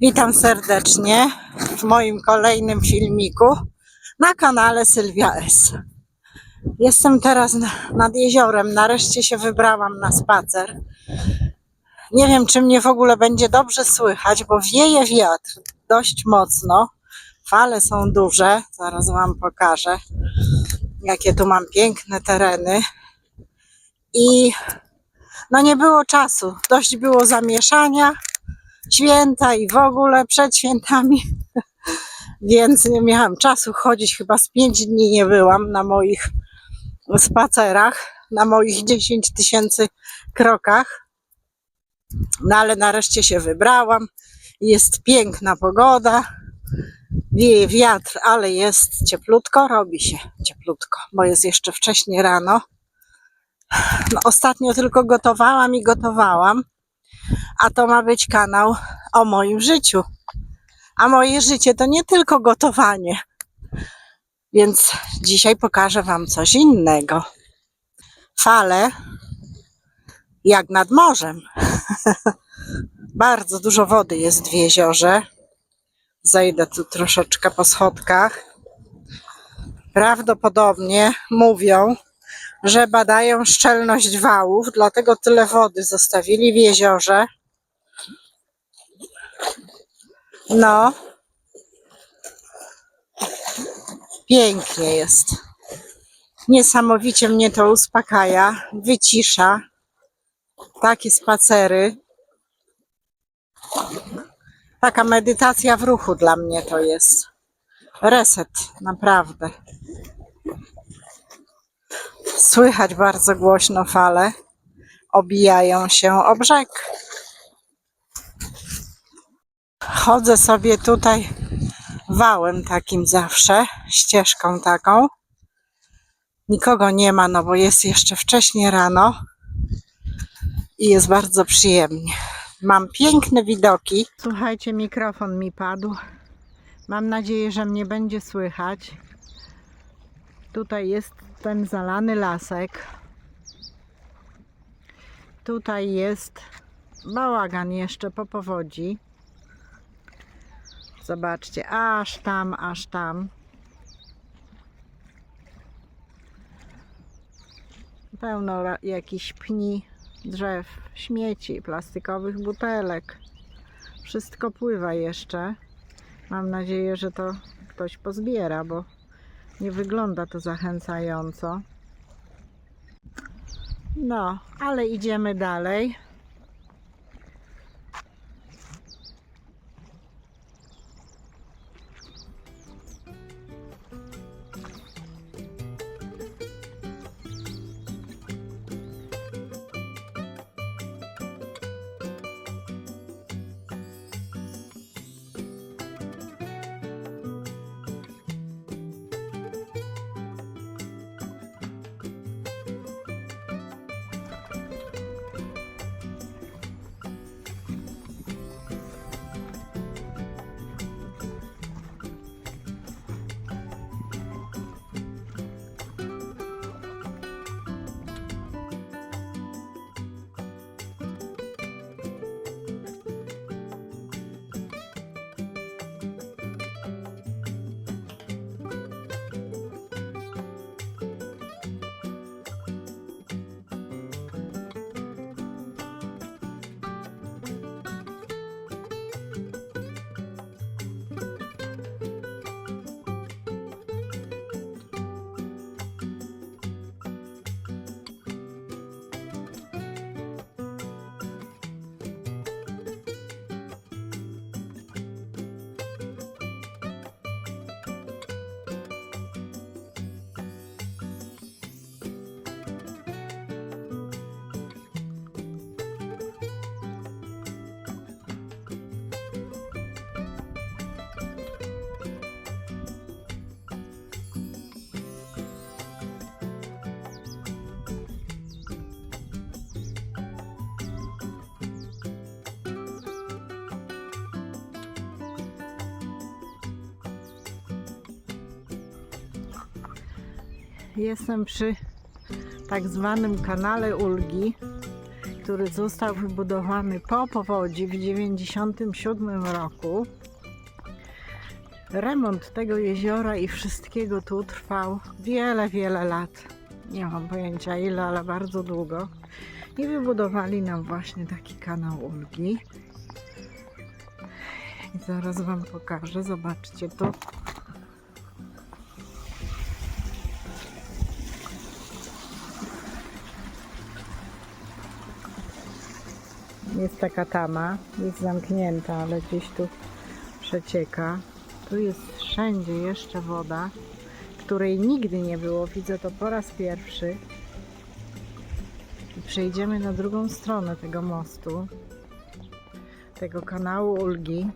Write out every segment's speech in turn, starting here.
Witam serdecznie w moim kolejnym filmiku na kanale Sylwia S. Jestem teraz na, nad jeziorem. Nareszcie się wybrałam na spacer. Nie wiem, czy mnie w ogóle będzie dobrze słychać, bo wieje wiatr dość mocno. Fale są duże. Zaraz Wam pokażę, jakie tu mam piękne tereny. I no nie było czasu. Dość było zamieszania święta i w ogóle przed świętami, więc nie miałam czasu chodzić. Chyba z pięć dni nie byłam na moich spacerach, na moich 10 tysięcy krokach. No ale nareszcie się wybrałam. Jest piękna pogoda, wieje wiatr, ale jest cieplutko, robi się cieplutko, bo jest jeszcze wcześnie rano. No, ostatnio tylko gotowałam i gotowałam a to ma być kanał o moim życiu. A moje życie to nie tylko gotowanie. Więc dzisiaj pokażę Wam coś innego. Fale jak nad morzem. Bardzo dużo wody jest w jeziorze. Zejdę tu troszeczkę po schodkach. Prawdopodobnie mówią, że badają szczelność wałów, dlatego tyle wody zostawili w jeziorze. No. Pięknie jest. Niesamowicie mnie to uspokaja, wycisza. Takie spacery. Taka medytacja w ruchu dla mnie to jest. Reset, naprawdę. Słychać bardzo głośno fale. Obijają się o brzeg. Chodzę sobie tutaj wałem takim zawsze, ścieżką taką. Nikogo nie ma, no bo jest jeszcze wcześnie rano i jest bardzo przyjemnie. Mam piękne widoki. Słuchajcie, mikrofon mi padł. Mam nadzieję, że mnie będzie słychać. Tutaj jest ten zalany lasek. Tutaj jest bałagan jeszcze po powodzi. Zobaczcie, aż tam, aż tam. Pełno jakichś pni, drzew, śmieci, plastikowych butelek. Wszystko pływa jeszcze. Mam nadzieję, że to ktoś pozbiera, bo nie wygląda to zachęcająco. No, ale idziemy dalej. Jestem przy tak zwanym kanale Ulgi, który został wybudowany po powodzi w 1997 roku. Remont tego jeziora i wszystkiego tu trwał wiele, wiele lat. Nie mam pojęcia ile, ale bardzo długo. I wybudowali nam właśnie taki kanał ulgi. I zaraz Wam pokażę. Zobaczcie tu. Jest taka tama, jest zamknięta, ale gdzieś tu przecieka. Tu jest wszędzie jeszcze woda, której nigdy nie było. Widzę to po raz pierwszy. I przejdziemy na drugą stronę tego mostu, tego kanału Ulgi.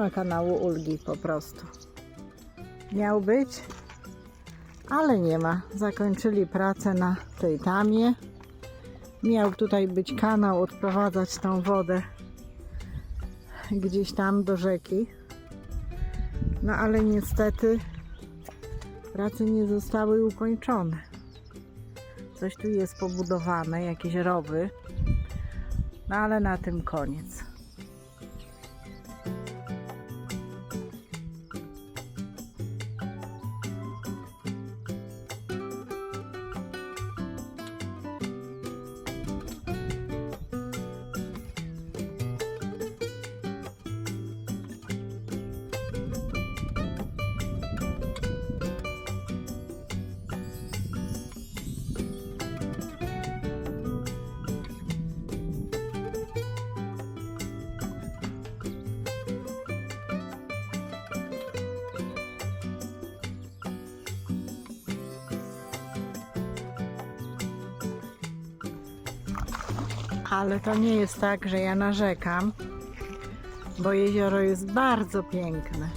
Ma kanału Ulgi po prostu. Miał być, ale nie ma. Zakończyli pracę na tej tamie. Miał tutaj być kanał, odprowadzać tą wodę gdzieś tam do rzeki. No ale niestety prace nie zostały ukończone. Coś tu jest pobudowane, jakieś rowy. No ale na tym koniec. Ale to nie jest tak, że ja narzekam, bo jezioro jest bardzo piękne.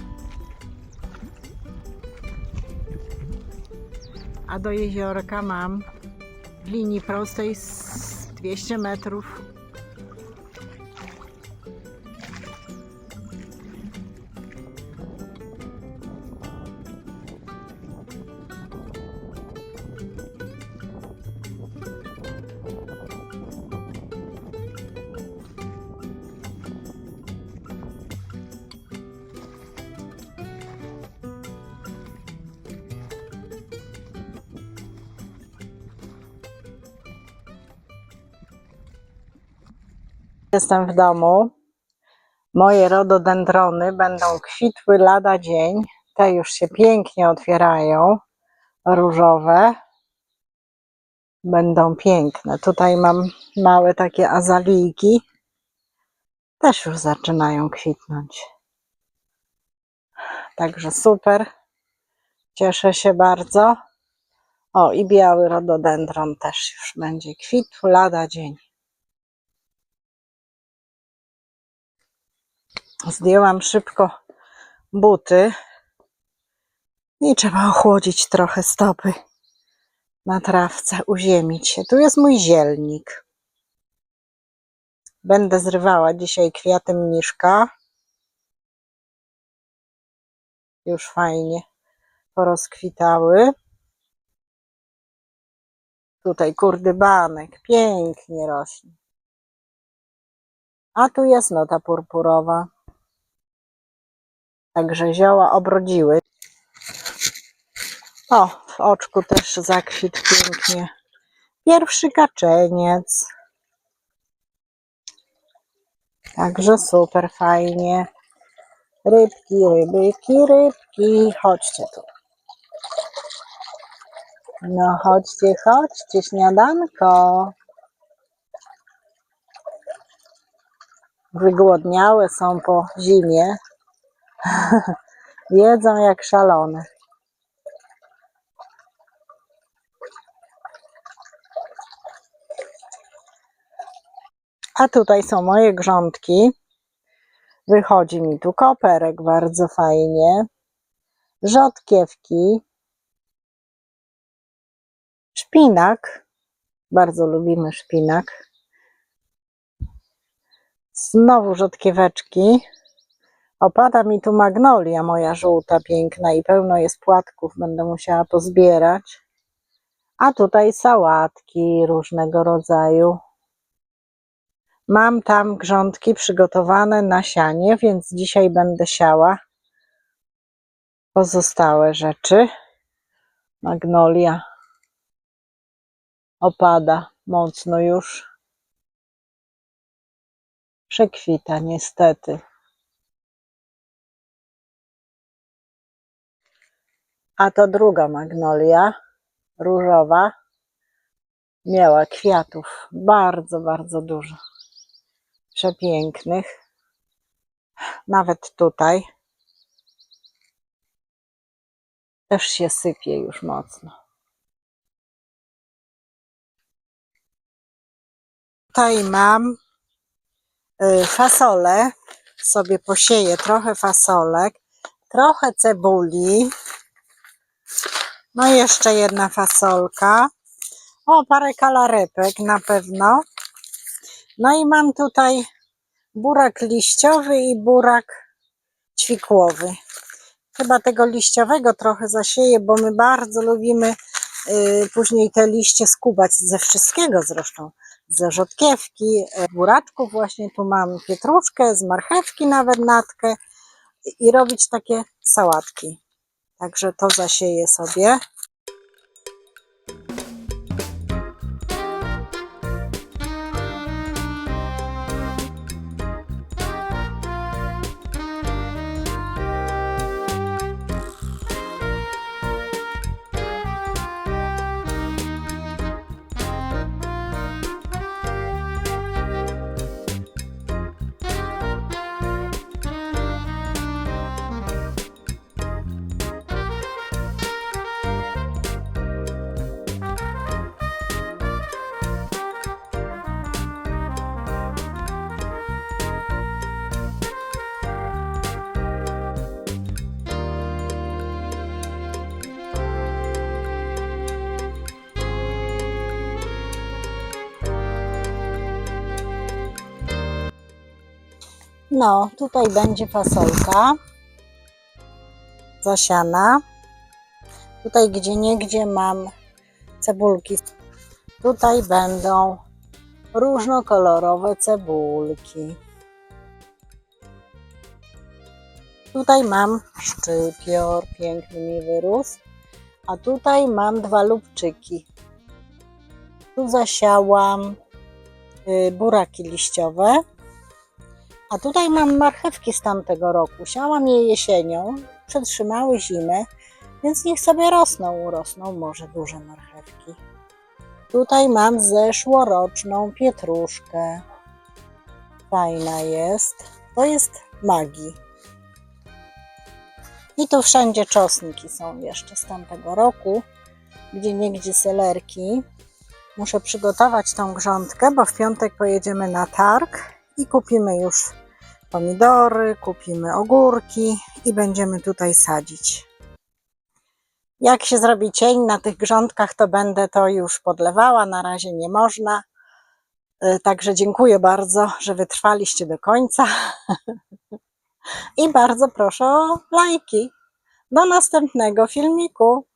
A do jeziorka mam w linii prostej z 200 metrów. Jestem w domu. Moje rododendrony będą kwitły lada dzień. Te już się pięknie otwierają, różowe. Będą piękne. Tutaj mam małe takie azalijki. Też już zaczynają kwitnąć. Także super. Cieszę się bardzo. O, i biały rododendron też już będzie kwitł lada dzień. Zdjęłam szybko buty i trzeba ochłodzić trochę stopy na trawce, uziemić się. Tu jest mój zielnik. Będę zrywała dzisiaj kwiaty mniszka. Już fajnie porozkwitały. Tutaj kurdybanek pięknie rośnie. A tu jest nota purpurowa. Także zioła obrodziły. O, w oczku też zakwit pięknie. Pierwszy kaczeniec. Także super fajnie. Rybki, rybki, rybki. Chodźcie tu. No chodźcie, chodźcie, śniadanko. Wygłodniałe są po zimie. Jedzą jak szalone. A tutaj są moje grządki. Wychodzi mi tu koperek bardzo fajnie. Rzodkiewki. Szpinak. Bardzo lubimy szpinak. Znowu rzodkieweczki. Opada mi tu magnolia moja żółta, piękna i pełno jest płatków. Będę musiała pozbierać. A tutaj sałatki różnego rodzaju. Mam tam grządki przygotowane na sianie, więc dzisiaj będę siała pozostałe rzeczy. Magnolia opada mocno już. Przekwita niestety. A to druga magnolia, różowa. Miała kwiatów bardzo, bardzo dużo. Przepięknych. Nawet tutaj. Też się sypie już mocno. Tutaj mam y, fasolę. Sobie posieję trochę fasolek, trochę cebuli. No i jeszcze jedna fasolka. O, parę kalarypek na pewno. No i mam tutaj burak liściowy i burak ćwikłowy. Chyba tego liściowego trochę zasieję, bo my bardzo lubimy y, później te liście skubać ze wszystkiego zresztą. Ze rzodkiewki, y, buraczków właśnie tu mam pietruszkę, z marchewki nawet natkę i robić takie sałatki. Także to zasieję sobie. No, tutaj będzie fasolka zasiana. Tutaj gdzie niegdzie mam cebulki. Tutaj będą różnokolorowe cebulki. Tutaj mam szczypior, piękny mi wyrósł. A tutaj mam dwa lubczyki. Tu zasiałam y, buraki liściowe. A tutaj mam marchewki z tamtego roku. Siałam je jesienią, przetrzymały zimę, więc niech sobie rosną, urosną może duże marchewki. Tutaj mam zeszłoroczną pietruszkę. Fajna jest. To jest magii. I tu wszędzie czosnki są jeszcze z tamtego roku, gdzie niegdzie selerki. Muszę przygotować tą grządkę, bo w piątek pojedziemy na targ i kupimy już pomidory, kupimy ogórki i będziemy tutaj sadzić. Jak się zrobi cień na tych grządkach, to będę to już podlewała. Na razie nie można. Y, Także dziękuję bardzo, że wytrwaliście do końca. I bardzo proszę o lajki. Do następnego filmiku.